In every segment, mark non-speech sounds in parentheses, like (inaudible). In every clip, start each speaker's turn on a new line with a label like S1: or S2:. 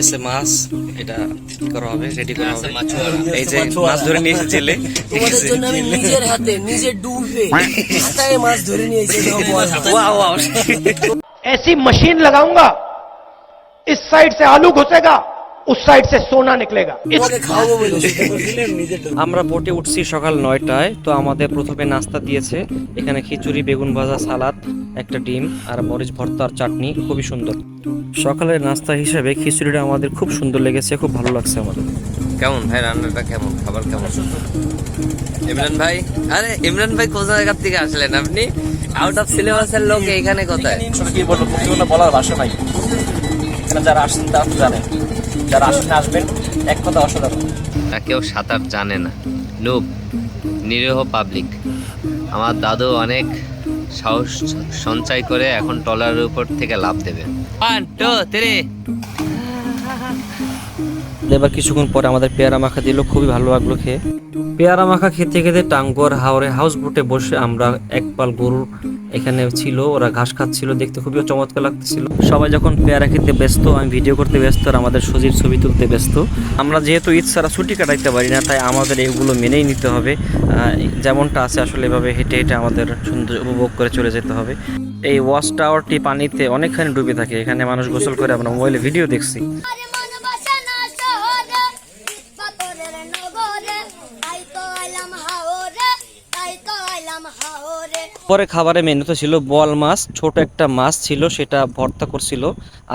S1: এসে মাছ এটা করা হবে রেডি করা হবে এই যে মাছ ধরে নিয়ে এসেছে জেলে ঠিক
S2: তোমাদের
S1: আছে
S2: জন্য আমি নিজের হাতে নিজে ডুবে হাতায় মাছ ধরে নিয়েছি
S1: ওয়াও ওয়াও
S3: ऐसी मशीन लगाऊंगा इस साइड से आलू घुसेगा उस साइड से सोना निकलेगा इस
S2: তোমাকে খাওয়াবো বলে
S1: আমরা বোটে উঠছি সকাল নয়টায় তো আমাদের প্রথমে নাস্তা দিয়েছে এখানে খিচুড়ি বেগুন ভাজা সালাদ একটা ডিম আর মরিচ ভর্তা আর চাটনি খুবই সুন্দর। সকালের নাস্তা হিসেবে খিচুড়িটা আমাদের খুব সুন্দর লেগেছে খুব ভালো লাগছে আমাদের।
S4: কেমন ভাই রান্নাটা কেমন? খাবার কেমন? ইমরান ভাই? আরে ইমরান ভাই কোন জায়গার থেকে আসলেন আপনি? আউট অফ সিলেবাসের লোক এখানে কোথায়?
S5: কি বলব প্রতিগুলো বলার ভাষা নাই। এখানে যারা আসছেন তারা তো জানেন। যারা আসেন আসবেন এক কথা অসাধারণ।
S4: না কেউ সাঁতার জানে না। নুব নিরীহ পাবলিক আমার দাদু অনেক সাহস সঞ্চয় করে এখন টলারের উপর থেকে লাভ দেবে। ওয়ান টু থ্রি
S1: এবার কিছুক্ষণ পরে আমাদের পেয়ারা মাখা দিল খুবই ভালো লাগল খেয়ে। পেয়ারা মাখা খেতে খেতে টাঙ্গর হাওড়ে হাউস বোটে বসে আমরা এক পাল গরু এখানে ছিল, ওরা ঘাস খাচ্ছিল, দেখতে খুবই চমৎকার লাগতেছিল। সবাই যখন পেয়ারা খেতে ব্যস্ত, আমি ভিডিও করতে ব্যস্ত আর আমাদের সজীব ছবি তুলতে ব্যস্ত। আমরা যেহেতু ঈদ ছাড়া ছুটি কাটাইতে পারি না, তাই আমাদের এগুলো মেনেই নিতে হবে। যেমনটা আছে আসলে এভাবে হেঁটে হেঁটে আমাদের সুন্দর উপভোগ করে চলে যেতে হবে। এই ওয়াশ টাওয়ারটি পানিতে অনেকখানি ডুবে থাকে, এখানে মানুষ গোসল করে আমরা মোবাইলে ভিডিও দেখছি। পরে খাবারের মেনুতে ছিল বল মাছ, ছোট একটা মাছ ছিল, সেটা ভর্তা করছিল,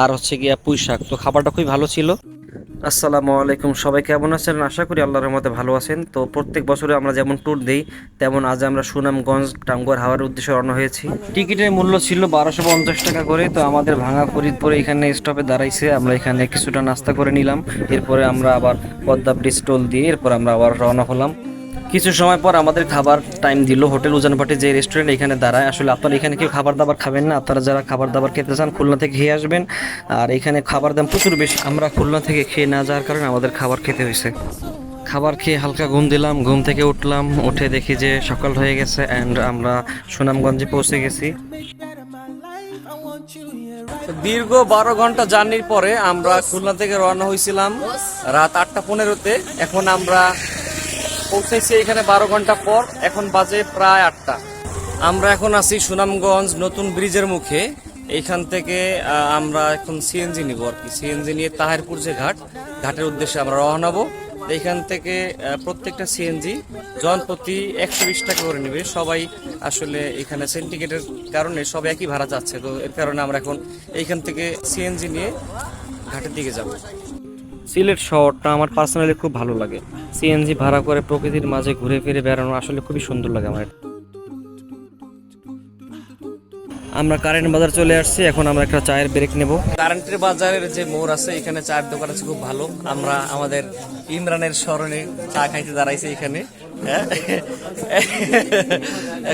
S1: আর হচ্ছে গিয়া পুঁই শাক। তো খাবারটা খুবই ভালো ছিল। আসসালামু আলাইকুম, সবাই কেমন আছেন? আশা করি আল্লাহর রহমতে ভালো আছেন। তো প্রত্যেক বছরে আমরা যেমন ট্যুর দিই, তেমন আজ আমরা সুনামগঞ্জ, টাঙ্গুয়ার হাওয়ার উদ্দেশ্যে রওনা হয়েছি। টিকিটের মূল্য ছিল বারোশো পঞ্চাশ টাকা করে। তো আমাদের ভাঙা ফরিদপুরে এখানে স্টপে দাঁড়াইছে। আমরা এখানে কিছুটা নাস্তা করে নিলাম। এরপরে আমরা আবার পদ্মা ব্রিজ দিয়ে এরপর আমরা আবার রওনা হলাম। কিছু সময় পর আমাদের খাবার টাইম দিল হোটেল উজানপাটি যে রেস্টুরেন্ট এখানে দাঁড়ায়। আসলে আপনারা এখানে কেউ খাবার দাবার খাবেন না। আপনারা যারা খাবার দাবার খেতে চান, খুলনা থেকে খেয়ে আসবেন। আর এখানে খাবার দাম প্রচুর বেশি। আমরা খুলনা থেকে খেয়ে না যাওয়ার কারণে আমাদের খাবার খেতে হয়েছে। খাবার খেয়ে হালকা ঘুম দিলাম। ঘুম থেকে উঠলাম। উঠে দেখি যে সকাল হয়ে গেছে অ্যান্ড আমরা সুনামগঞ্জে পৌঁছে গেছি। দীর্ঘ বারো ঘণ্টা জার্নির পরে আমরা খুলনা থেকে রওনা হয়েছিলাম রাত আটটা পনেরোতে। এখন আমরা পৌঁছেছি এখানে বারো ঘণ্টা পর। এখন বাজে প্রায় আটটা। আমরা এখন আছি সুনামগঞ্জ নতুন ব্রিজের মুখে। এইখান থেকে আমরা এখন সিএনজি নিব আর কি। সিএনজি নিয়ে তাহেরপুর যে ঘাট, ঘাটের উদ্দেশ্যে আমরা রওনা হব। এইখান থেকে প্রত্যেকটা সিএনজি জনপ্রতি একশো বিশ টাকা করে নেবে। সবাই আসলে এখানে সিন্ডিকেটের কারণে সব একই ভাড়া যাচ্ছে তো এর কারণে আমরা এখন এইখান থেকে সিএনজি নিয়ে ঘাটের দিকে যাব। সিলেট শহরটা আমার পার্সোনালি খুব ভালো লাগে। সিএনজি ভাড়া করে প্রকৃতির মাঝে ঘুরে ফিরে বেড়ানো আসলে খুবই সুন্দর লাগে আমার। আমরা কারেন্ট বাজার চলে আসছি, এখন আমরা একটা চায়ের ব্রেক নেব। কারেন্টের বাজারের যে মোড় আছে, এখানে চায়ের দোকান আছে, খুব ভালো। আমরা আমাদের ইমরানের স্মরণে চা খাইতে দাঁড়াইছি এখানে হ্যাঁ?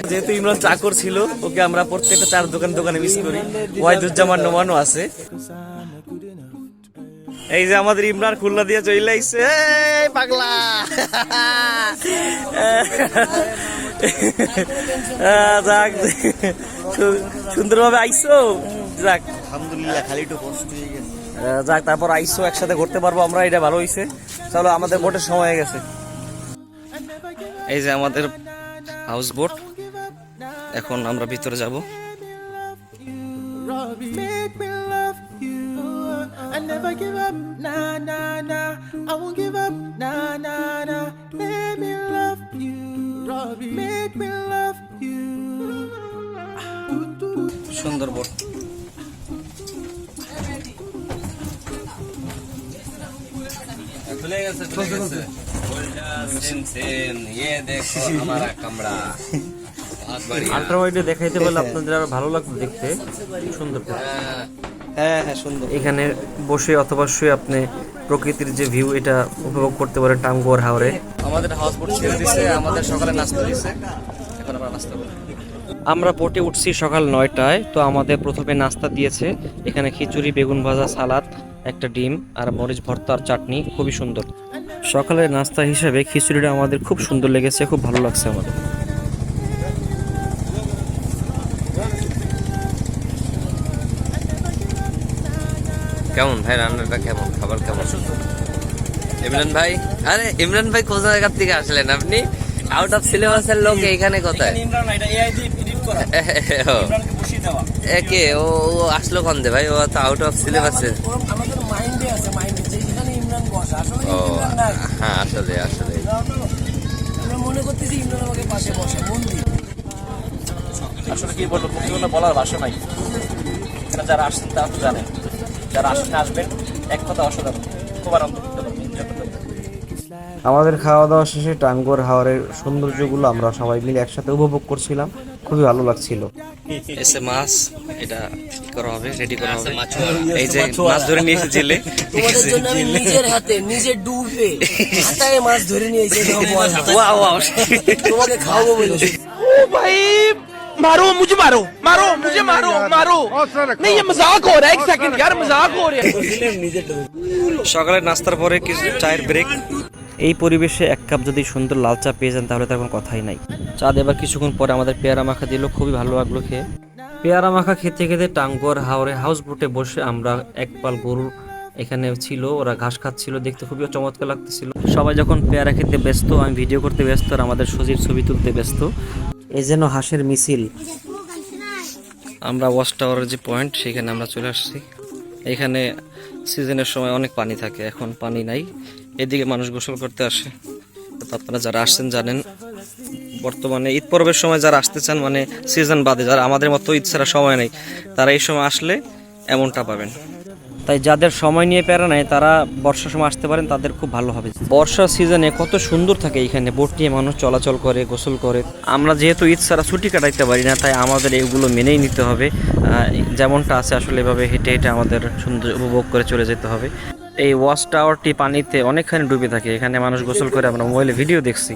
S1: যেহেতু ইমরান চাকর ছিল ওকে আমরা প্রত্যেকটা চার দোকান দোকানে মিস করি। ওয়াইদুজ্জামান নোমানও আছে। এই যে আমাদের ইমরান খুলনা দিয়ে চলে আইছে। পাগলা। যাক সুন্দরভাবে আইসো যাক। আলহামদুলিল্লাহ খালি একটু কষ্ট হয়ে গেছে। যাক তারপর আইসো একসাথে ঘুরতে পারব আমরা এটা ভালো হইছে। চলো আমাদের বোটের সময় হয়ে গেছে। এই যে আমাদের হাউস বোট এখন আমরা ভিতরে যাব।
S6: never give up, nah, nah, nah. I won't give up, nah, nah, nah. Make me love you, make me love you.
S1: Sundarban
S4: চলে গেছে চলে গেছে। Same same. ইয়ে দেখো আমারা কামড়া।
S1: আলট্রা ওয়াইডে দেখাইতে পারলে আপনাদের আরও ভালো লাগবে দেখতে। সুন্দর
S2: হ্যাঁ।, হ্যাঁ হ্যাঁ সুন্দর।
S1: এখানে বসে অথবা শুয়ে আপনি প্রকৃতির যে ভিউ এটা উপভোগ করতে পারেন টাঙ্গুয়ার হাওরে।
S2: আমাদের হাউস বোট ছেড়ে দিছে আমাদের সকালে নাস্তা দিছে। এখন আমরা নাস্তা
S1: আমরা বোটে উঠছি সকাল নয়টায় তো আমাদের প্রথমে নাস্তা দিয়েছে। এখানে খিচুড়ি বেগুন ভাজা সালাদ একটা ডিম আর মরিচ ভর্তা আর চাটনি খুবই সুন্দর। সকালের নাস্তা হিসাবে খিচুড়িটা আমাদের খুব সুন্দর লেগেছে খুব ভালো লাগছে আমাদের।
S4: কেমন ভাই রান্নাটা কেমন? খাবার কেমন? ইমরান ভাই? আরে ইমরান ভাই কোন জায়গার থেকে আসলেন আপনি? আউট অফ সিলেবাসের লোক এখানে কোথায়?
S5: করা। (laughs)
S4: ও,
S5: ইমরানকে বসিয়ে দেওয়া।
S4: একে ও ও আসলো কোন দে ভাই? ও তো আউট অফ সিলেবাসের
S7: আমাদের মাইন্ডে আছে মাইন্ডে। যে যেখানে ইমরান বসে আসলে
S4: ও হ্যাঁ আসলে আসলে।
S7: মনে করতেছি ইমরান আমাকে পাশে বসে
S5: আসলে কি বলব বলার ভাষা নাই। যারা আসছেন তারা তো জানেন। যারা আসেন আসবেন এক কথা অসাধারণ। খুব আনন্দ করতে পারবেন।
S1: আমাদের খাওয়া দাওয়া শেষে টাঙ্গর হাওরের সৌন্দর্যগুলো আমরা সবাই মিলে একসাথে উপভোগ করছিলাম। খুবই ভালো লাগছিল। এসে মাছ এটা করা হবে? রেডি করা হবে? এই যে মাছ ধরে নিয়ে এসে জেলে।
S7: তোমাদের জন্য আমি নিজের হাতে নিজে ডুবে হাতায় মাছ ধরে এরকম (laughs)
S1: ওয়াও ওয়াও।
S7: তোমাকে খাওয়াবো বলে।
S3: भाई मारो मुझे मारो मारो मुझे मारो मारो नहीं ये मजाक हो रहा है एक सेकंड यार मजाक हो रहा है
S1: সকালে নাস্তার পরে কিছু চায়ের ব্রেক এই পরিবেশে এক কাপ যদি সুন্দর লাল চা পেয়ে যান তাহলে তার কোনো কথাই নাই চা দেবার কিছুক্ষণ পরে আমাদের পেয়ারা মাখা দিল খুবই ভালো লাগলো খেয়ে পেয়ারা মাখা খেতে খেতে টাঙ্গর হাওরে হাউস বোটে বসে আমরা এক পাল গরুর এখানে ছিল ওরা ঘাস খাচ্ছিল দেখতে খুবই চমৎকার লাগতেছিল সবাই যখন পেয়ারা খেতে ব্যস্ত আমি ভিডিও করতে ব্যস্ত আর আমাদের সজীব ছবি তুলতে ব্যস্ত এই যেন হাঁসের মিছিল। আমরা ওয়াচ টাওয়ারের যে পয়েন্ট সেখানে আমরা চলে আসছি। এখানে সিজনের সময় অনেক পানি থাকে, এখন পানি নাই। এদিকে মানুষ গোসল করতে আসে। আপনারা যারা আসছেন জানেন, বর্তমানে ঈদ পর্বের সময় যারা আসতে চান মানে সিজন বাদে, যারা আমাদের মতো ঈদ ছাড়া সময় নেই, তারা এই সময় আসলে এমনটা পাবেন। তাই যাদের সময় নিয়ে প্যারা নেয় তারা বর্ষার সময় আসতে পারেন, তাদের খুব ভালো হবে। বর্ষার সিজনে কত সুন্দর থাকে এখানে, বোট নিয়ে মানুষ চলাচল করে, গোসল করে। আমরা যেহেতু ঈদ ছাড়া ছুটি কাটাইতে পারি না, তাই আমাদের এগুলো মেনেই নিতে হবে। যেমনটা আছে আসলে এভাবে হেঁটে হেঁটে আমাদের সুন্দর উপভোগ করে চলে যেতে হবে। এই ওয়াচ টাওয়ারটি পানিতে অনেকখানি ডুবে থাকে, এখানে মানুষ গোসল করে আমরা মোবাইলে ভিডিও দেখছি।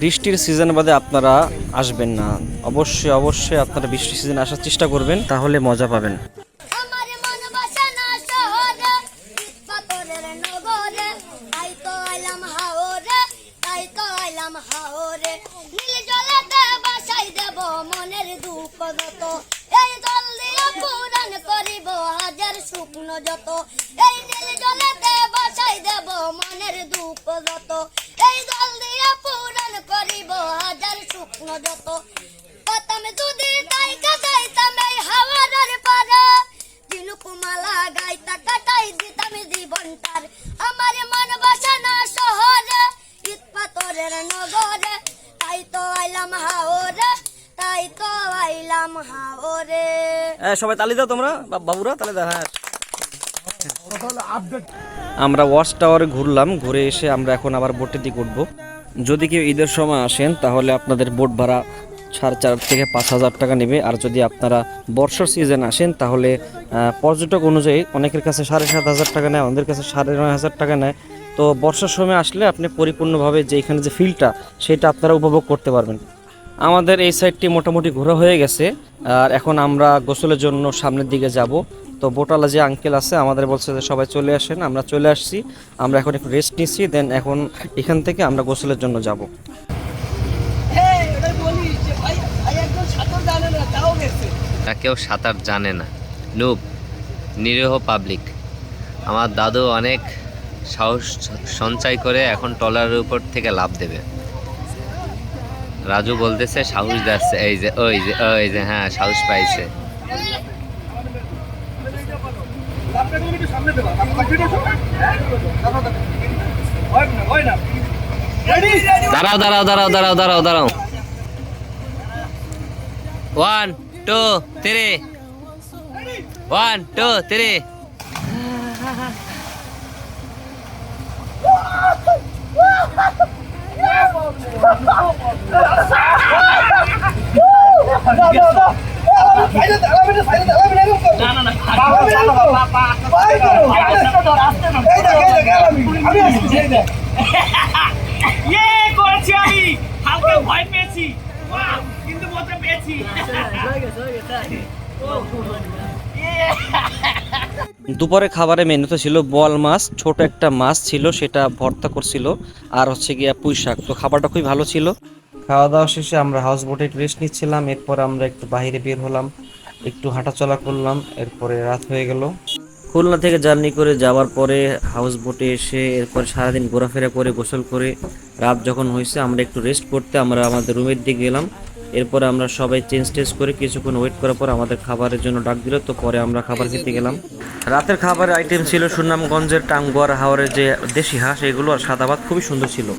S1: বৃষ্টির সিজন বাদে আপনারা আসবেন না। অবশ্যই অবশ্যই আপনারা বৃষ্টির সিজন আসার চেষ্টা করবেন, তাহলে মজা পাবেন।
S8: শুকনো যত, এই নীল জলেতে বাসাই দেব মনের দুঃখ যত। এই জল দিয়া পূরণ করিব হাজার শুকনো যত। পাতাম যদি তাই কাটাইতাম এই হাওয়ার পারে। দিনুকুমালা গাইতা কাটাই দিতাম জীবনটার আমার মন বাসনা শহরে ঈদ পাথরের নগরে। তাই তো আইলাম হাওরে, তাই তো আইলাম হাওরে।
S1: সবাই তালি দাও তোমরা বাবুরা তালে দাও হ্যাঁ। আমরা ওয়াচ টাওয়ারে ঘুরলাম, ঘুরে এসে আমরা এখন আবার বোটের দিকে উঠবো। যদি কেউ ঈদের সময় আসেন, তাহলে আপনাদের বোট ভাড়া সাড়ে চার থেকে পাঁচ হাজার টাকা নেবে। আর যদি আপনারা বর্ষার সিজন আসেন, তাহলে পর্যটক অনুযায়ী অনেকের কাছে সাড়ে সাত হাজার টাকা নেয় আমাদের কাছে সাড়ে নয় হাজার টাকা নেয়। তো বর্ষার সময় আসলে আপনি পরিপূর্ণভাবে যে এখানে যে ফিলটা সেটা আপনারা উপভোগ করতে পারবেন। আমাদের এই সাইডটি মোটামুটি ঘোরা হয়ে গেছে। আর এখন আমরা গোসলের জন্য সামনের দিকে যাব। তো বোটালা যে আঙ্কেল আছে আমাদের বলছে যে সবাই চলে আসেন আমরা চলে আসছি আমরা এখন একটু রেস্ট নিচ্ছি দেন এখন এখান থেকে আমরা গোসলের জন্য যাব।
S4: কেউ সাঁতার জানে না। নুব নিরীহ পাবলিক আমার দাদু অনেক সাহস সঞ্চয় করে এখন টলারের উপর থেকে লাভ দেবে। রাজু বলতেছে সাহস যাচ্ছে এই যে ওই যে ওই যে হ্যাঁ সাহস পাইছে। দাঁড়াও দাঁড়াও দাঁড়াও দাঁড়াও দাঁড়াও দাঁড়াও।
S5: One two three one two three
S1: দুপুরে খাবারে মেনুতে ছিল বল মাছ, ছোট একটা মাছ ছিল, সেটা ভর্তা করছিল, আর হচ্ছে গিয়া পুঁই শাক। তো খাবারটা খুবই ভালো ছিল। খাওয়া দাওয়া শেষে আমরা হাউস বোটে রেস্ট নিচ্ছিলাম, এরপর আমরা একটু বাইরে বের হলাম, একটু হাঁটাচলা করলাম, এরপরে রাত হয়ে গেল। খুলনা থেকে জার্নি করে যাওয়ার পরে হাউস বোটে এসে এরপর সারাদিন ঘোরাফেরা করে, গোসল করে রাত যখন হয়েছে, আমরা একটু রেস্ট করতে আমরা আমাদের রুমের দিকে গেলাম। এরপরে আমরা সবাই চেঞ্জ টেঞ্জ করে কিছুক্ষণ ওয়েট করার পর আমাদের খাবারের জন্য ডাক দিল, তো পরে আমরা খাবার খেতে গেলাম। রাতের খাবারের আইটেম ছিল সুনামগঞ্জের টাঙ্গুয়ার হাওরের যে দেশি হাঁস, এগুলো আর সাদাবাদ খুবই সুন্দর ছিল।